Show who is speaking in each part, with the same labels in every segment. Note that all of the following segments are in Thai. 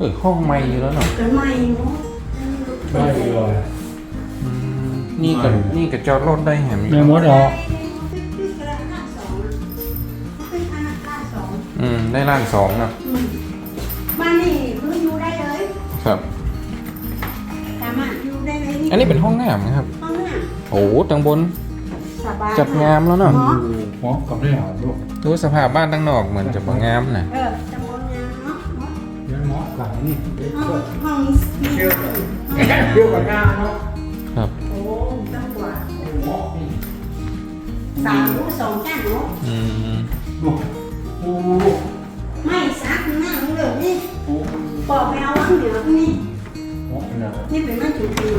Speaker 1: เออห้องไม่อยู่แล้วเนาะ
Speaker 2: กันไม่เนาะ
Speaker 3: ไม่เลย
Speaker 1: อืมนี่กับนี่กับจอดรถได้แหม
Speaker 3: แม่มดออก
Speaker 1: อืมได้ล้านสองเนาะ
Speaker 2: บ้านนี่เพิ่งอยู่ได้เลย
Speaker 1: ครับ
Speaker 2: สามารถอยู่ได้เลย
Speaker 1: อันนี้เป็นห้องน้ำนะครับ
Speaker 2: ห้องน้
Speaker 1: โอ้ตังบนำ
Speaker 2: สบาย
Speaker 1: จัดงามแล้วเนาะ
Speaker 2: เนาะ
Speaker 3: พร้อมกับได้หาลูก
Speaker 1: ดูสภาพบ้านตั้งนอกเหมือนจะบ่งามนะ
Speaker 2: เออ
Speaker 3: ยังเหมาะกับนี่เด็ก
Speaker 2: ห้อง
Speaker 3: ก็
Speaker 2: ห้องนี้
Speaker 3: เที่ยวเที่ยวกับงานเนาะ
Speaker 1: ครับ
Speaker 2: โอ้จังหวัด
Speaker 3: เหมาะนี่
Speaker 2: สามหรือสองจ้านเนาะ
Speaker 1: อืม
Speaker 3: ดูโอ้
Speaker 2: ไม่ซักนั่งเลยนี่
Speaker 3: โห
Speaker 2: บอกไปเอาวังเหนือนี่
Speaker 3: เหมาะเลย
Speaker 2: นี่เป็นมันถูกถื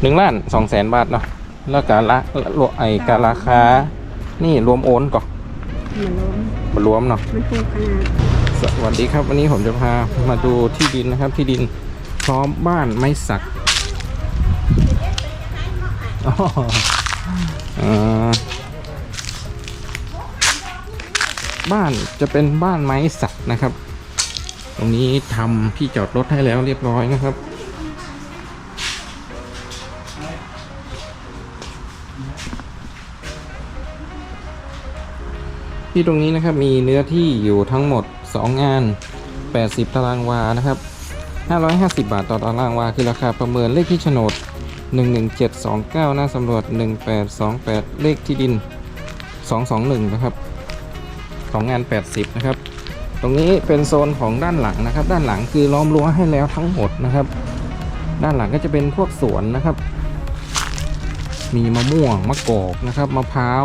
Speaker 1: หนึ่งล้านสองแสนบาทเนาะแล้วการละรวมไอ้การราคา นี่รวมโอนก่อน
Speaker 2: มันล้ม
Speaker 1: มารวมเนาะ
Speaker 2: มันถูกขนาด
Speaker 1: สวัสดีครับ วันนี้ผมจะพามาดูที่ดินนะครับ ที่ดินพร้อมบ้านไม้สักอ๋อเอ่อบ้านจะเป็นบ้านไม้สักนะครับ ตรงนี้ทำที่จอดรถให้แล้วเรียบร้อยนะครับ ที่ตรงนี้นะครับมีเนื้อที่อยู่ทั้งหมด 2 งาน 80 ตารางวานะครับ550 บาทต่อตารางวา คือราคาประเมินเลขที่โฉนด 11729 หน้าสำรวจ 1828 เลขที่ดิน 221 นะครับของงาน 80 นะครับ ตรงนี้เป็นโซนของด้านหลังนะครับ ด้านหลังคือล้อมรั้วให้แล้วทั้งหมดนะครับ ด้านหลังก็จะเป็นพวกสวนนะครับ มีมะม่วง มะกอกนะครับ มะพร้าว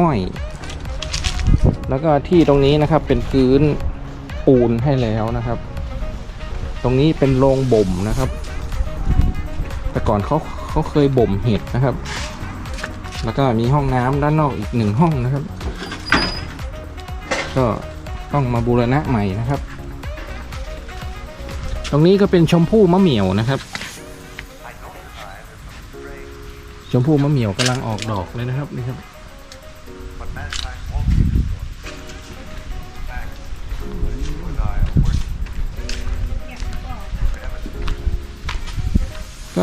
Speaker 1: อ้อย แล้วก็ที่ตรงนี้นะครับเป็นพื้นปูนให้แล้วนะครับ ตรงนี้เป็นโรงบ่มนะครับ แต่ก่อนเขาเขาเคยบ่มเห็ดนะครับ แล้วก็มีห้องน้ำด้านนอกอีกหนึ่งห้องนะครับ ก็ต้องมาบูรณะใหม่นะครับ ตรงนี้ก็เป็นชมพู่มะเหมี่ยวนะครับ ชมพู่มะเหมี่ยวกำลังออกดอกเลยนะครับนี่ครับ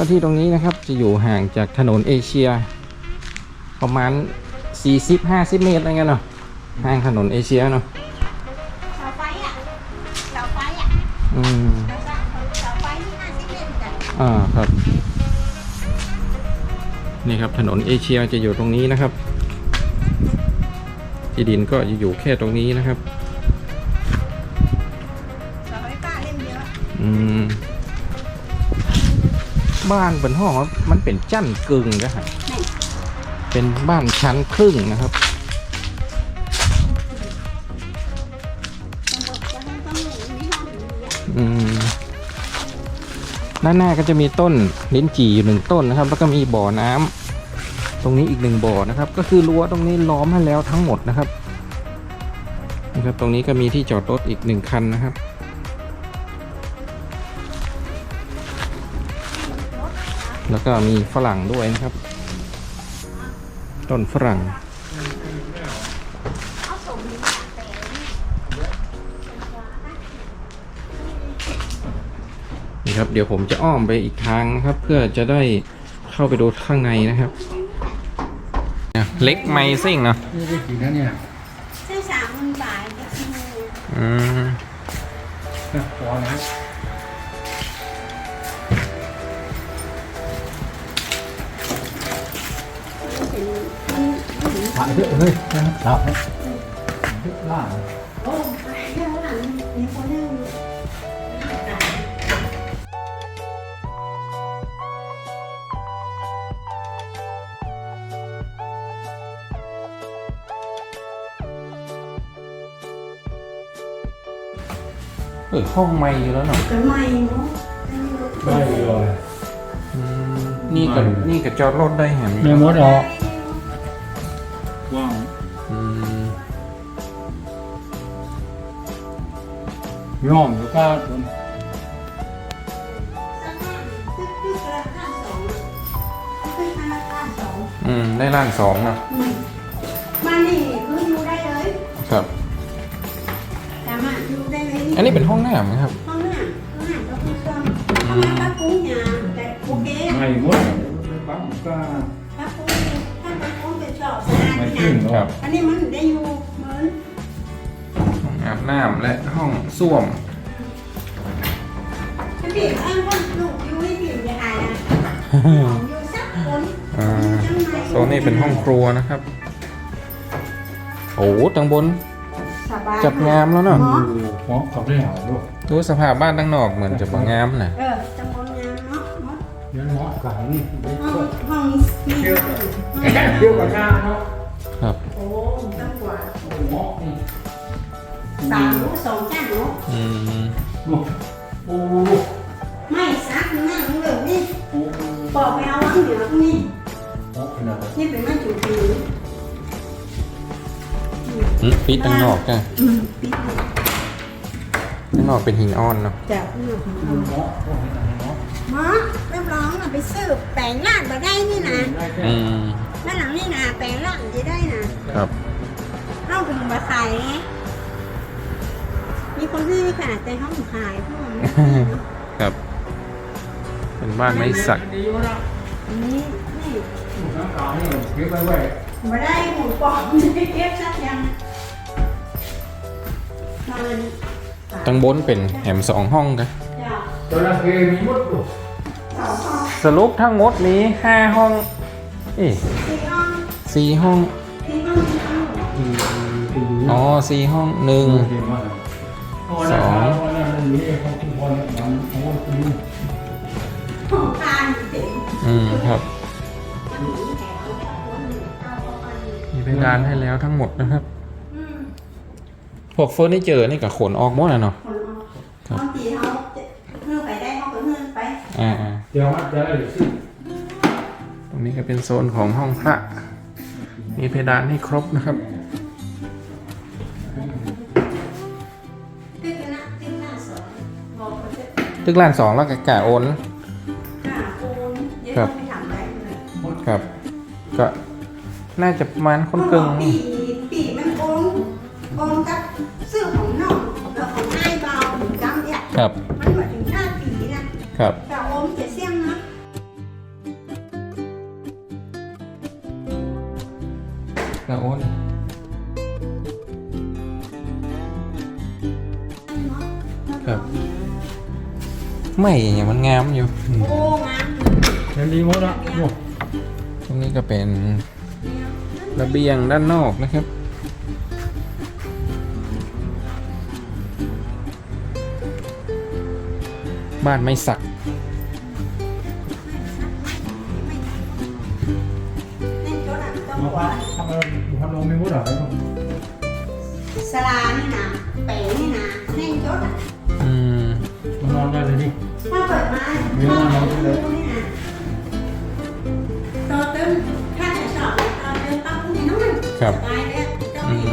Speaker 1: ก็ที่ตรงนี้นะครับจะอยู่ห่างจากถนนเอเชีย ประมาณ 40-50 เมตรอะไรเงี้ยเนาะห่างถนนเอเชียเนาะ
Speaker 2: เสาไฟอะเสาไฟอะ
Speaker 1: อืม
Speaker 2: เสาไฟเสาไฟที่ห้าสิบเมตรกัน
Speaker 1: อ่าครับนี่ครับถนนเอเชียจะอยู่ตรงนี้นะครับที่ดินก็จะอยู่แค่ตรงนี้นะครับ
Speaker 2: เสาไฟฟ้าเล่นเยอะ
Speaker 1: อืม บ้านบนห้องมันเป็นชั้นกึ่งนะฮะเป็นบ้านชั้นครึ่งนะครับด้าหน้าก็จะมีต้นลิ้นจี่อยู่หนึ่งต้นนะครับ แล้วก็มีบ่อน้ำ ตรงนี้อีกหนึ่งบ่อนะครับ ก็คือรั้วตรงนี้ล้อมให้แล้วทั้งหมดนะครับนะครับ ตรงนี้ก็มีที่จอดรถอีกหนึ่งคันนะครับ แล้วก็มีฝรั่งด้วยนะครับ ต้นฝรั่ง
Speaker 2: เอาส่งนี้จากแปลงนี่
Speaker 1: นี่ครับ เดี๋ยวผมจะอ้อมไปอีกทางนะครับ เพื่อจะได้เข้าไปดูข้างในนะครับเนี่ยเล็กไมซิ่งเนาะ
Speaker 3: นี่ได้กี่นะเนี่ย
Speaker 2: ซื้อสามหมื่นบาทจะกินเลย
Speaker 1: อืม
Speaker 3: นะพอนะ
Speaker 2: มันเป็นมันมัน
Speaker 3: ถ่ายเยอะเฮ้ยนะครับเยอะล่าง
Speaker 2: โอ้ไปเรื่องหลังมีคนเรื่อง
Speaker 1: เออห้องไม่อยู่แล้ว เนาะ
Speaker 2: ก็ไม่เนาะ
Speaker 3: ได้เลย
Speaker 1: อืมนี่กับนี่กับจอดรถได้แหม
Speaker 3: ไม่หมดหรอก ย่อมแล้วก็
Speaker 2: ตึ๊กตึ๊กราคาสองตึ๊กราคาสอง
Speaker 1: อืมได้ล่างสองนะ
Speaker 2: มานี่คืออยู่ได้เลย
Speaker 1: ครับ
Speaker 2: สามารถอยู่ได้เลย
Speaker 1: อันนี้เป็นห้องน้ำนะครับ
Speaker 2: ห้องน้ำห้องน้ำก็คือเครื่องห้องน้ำปลากุ้งยาแต่โอเค
Speaker 3: ไม่หมดปั๊บก็
Speaker 2: ปลากุ้งถ้าปลากุ้งเป็นชอบสะอาดนะ
Speaker 3: หรอก
Speaker 2: อันนี้มันได้อยู่ น
Speaker 1: ห้องอาบน้ำและห้องส้วม
Speaker 2: ถ้าเปลี่ยนอ้างว่าลูกอยู่ไม่เปลี่ยนจะหายนะของอยู่สักคน
Speaker 1: อ่า โซนนี้เป็นห้องครัวนะครับ โอ้โหตังบน
Speaker 2: สบาย
Speaker 1: จับงามแล้วเนาะ
Speaker 2: เนาะ
Speaker 3: ดูฟ้องเขาได้หาลูก
Speaker 1: ดูสภาพบ้านตั้งนอกเหมือนจะบางามนะ
Speaker 2: เออจังบนงามเนาะเนาะ
Speaker 3: ยันเหมาะกับนี่ได้
Speaker 2: ห้อง
Speaker 3: ก็
Speaker 2: ห้องมี
Speaker 3: เที่ยวเที่ยวกับงานเนาะ
Speaker 1: ครับ
Speaker 2: โอ้ตั้งกว่า
Speaker 3: เหมาะนี่
Speaker 2: สามหรือสองจ้าเนาะ
Speaker 1: อืม
Speaker 3: โอ้โอ้
Speaker 2: ไม่ซักนั่งเลยนี่
Speaker 3: โอ้
Speaker 2: ปอกไปเอาวังเหนือพวกนี้
Speaker 3: เหมาะขนาดนั้น
Speaker 2: นี่เป็นมันจุดี
Speaker 1: อืมปิดตั้งนอกจ้ะ
Speaker 2: อืมปิดเลย
Speaker 1: ตั้งนอกเป็นหินอ่อนเนาะ
Speaker 2: จากอืม
Speaker 3: เหมาะโอ้ยเหมาะ
Speaker 2: หมอเรียบร้อยน่ะไปซื้อแปลงร่างมาได้นี่นะ
Speaker 3: ได้แค่
Speaker 1: อืม
Speaker 2: ด้านหลังนี่นะแปลงร่างจะได้นะครับห้องถึงมาขายไง มีคนที่ขนาดแต่ห้องขายพวกมันไม่ขายเนอะ
Speaker 1: ครับ เป็นบ้านไม้สัก
Speaker 3: ดีวะนะ
Speaker 2: อันนี้นี่
Speaker 3: น้ำขาวนี่เก็บไว้ไว้
Speaker 2: มาได้หมูปอกจะไปเก็บสักยังมัน
Speaker 1: ตั้งบนเป็นแหมสองห้องกัน
Speaker 2: จะ
Speaker 3: ตอนนั้นเคยมีมดอยู่
Speaker 2: สองห้อง
Speaker 1: สรุปทั้งหมดนี้ห้าห้องเอ๊ะ
Speaker 2: สี่ห้อง
Speaker 1: สี่ห้อง
Speaker 2: สี่ห้องสี่ห้อง
Speaker 3: อืมอืม
Speaker 1: อ๋อสี่ห้องหนึ่ง
Speaker 3: สองวันนั้นมันมีเขาคุณบอลมันเขาคุณ
Speaker 2: ห้องกลางเต็ม
Speaker 1: อืมครับ
Speaker 2: อันนี้แถวเอาเอาอันนี้
Speaker 1: มีเพดานให้แล้วทั้งหมดนะครับ
Speaker 2: อืม
Speaker 1: พวกเฟอร์นิเจอร์นี่กับขนออกหมดนะเนาะ
Speaker 2: คนเอาบางทีเขาจะเพื่อไปได้เขาก็เพื่อไป
Speaker 1: อ่าอ่า
Speaker 3: เดี๋ยวมัดจะได้หรือสิ
Speaker 1: ตรงนี้ก็เป็นโซนของห้องพระ มีเพดานให้ครบนะครับ
Speaker 2: ตึก
Speaker 1: ล้านสองแล้วก็กะโอน
Speaker 2: หน้าโอนเดี๋ยวต้องไปถามได้เลย
Speaker 1: ครับ ก็น่าจะประมาณคนกึ่ง
Speaker 2: ปีปีมันโอนโอนกับซื้อของนอกกับของนายเบาถึงจำเนี่ย
Speaker 1: ครับ
Speaker 2: มันเหมือนถึงห้าปีนะครับ แต่โอนจะเสี่ยงนะ
Speaker 1: กะโอน ไม่อย่างมันงามอยู่อืม
Speaker 2: โอ้งาม
Speaker 3: ยังดีมดอะโอ้
Speaker 1: ตรงนี้ก็เป็นระเบียงด้านนอกนะครับ บ้านไม้สัก
Speaker 2: เล่นรถอะต้อง
Speaker 3: มา
Speaker 2: หัว
Speaker 3: พักทำอะไรทำลงไม่มดอะ
Speaker 2: สลานี่นะแปะนี่นะเล่นรถอะ
Speaker 1: อืม
Speaker 3: มานอนได้เลยดิ
Speaker 2: ถ้าเปิดมาถ้าเปิดมาดูนี่นะตัวตึ้งถ้าจะสอบตัวตึ้งต้องพูดน้อย
Speaker 1: ครับ
Speaker 2: ตายแล้วเจ้า
Speaker 1: อื
Speaker 2: นี่
Speaker 1: ม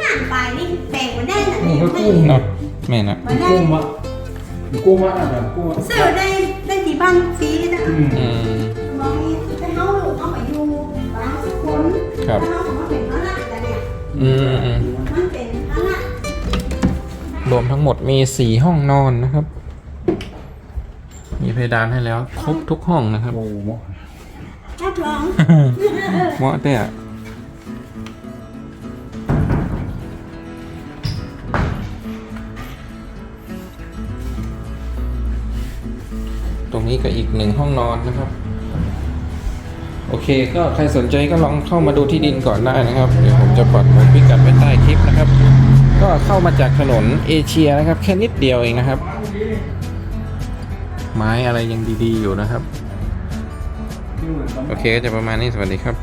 Speaker 2: งานไปนี่แปลกกว่าได้นะ
Speaker 3: โอ้
Speaker 2: นี่
Speaker 3: โห
Speaker 2: ไม่
Speaker 3: กุ้ง
Speaker 1: เนาะแม่นะ
Speaker 2: มาได้
Speaker 3: กุ้งมะกุ้งมะอะแบบกุ้งมะ
Speaker 2: ซื้อได้ได้ที่บ้านฟรีเลยนะ
Speaker 3: อืม
Speaker 1: อืม
Speaker 2: มองนี่จะเขาลูกเขาไปอยู่บ้านสักคน
Speaker 1: ครับ
Speaker 2: ถ้าเขาเป็นพระราชแต่เนี่ย
Speaker 1: อืมอืม
Speaker 2: มันเป็นพระราช
Speaker 1: รวมทั้งหมดมีสี่ห้องนอนนะครับมี เพดานให้แล้ว ครบทุกห้องนะครับ
Speaker 3: โอ้โห
Speaker 2: รับรอง
Speaker 1: เหมาะแต่ตรงนี้ก็อีกหนึ่งห้องนอนนะครับ โอเคก็ใครสนใจก็ลองเข้ามาดูที่ดินก่อนได้นะครับ เดี๋ยวผมจะปักหมุดพิกัดไว้ใต้คลิปนะครับ ก็เข้ามาจากถนนเอเชียนะครับ แค่นิดเดียวเองนะครับ ไม้อะไรยังดีๆอยู่นะครับ โอเคก็จะประมาณนี้สวัสดีครับ